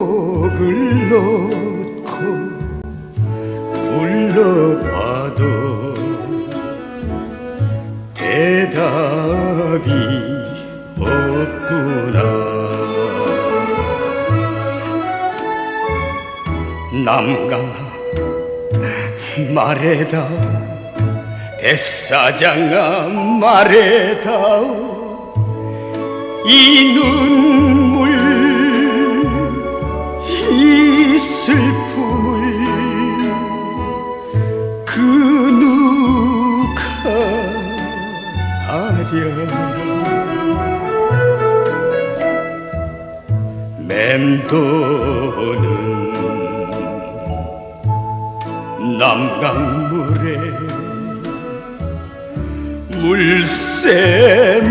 목을 놓고 불러봐도 대답이 없구나. 남강아 말해다 뱃사장아 말해다오 이 눈물 아랴 맴도는 남강물에 물새만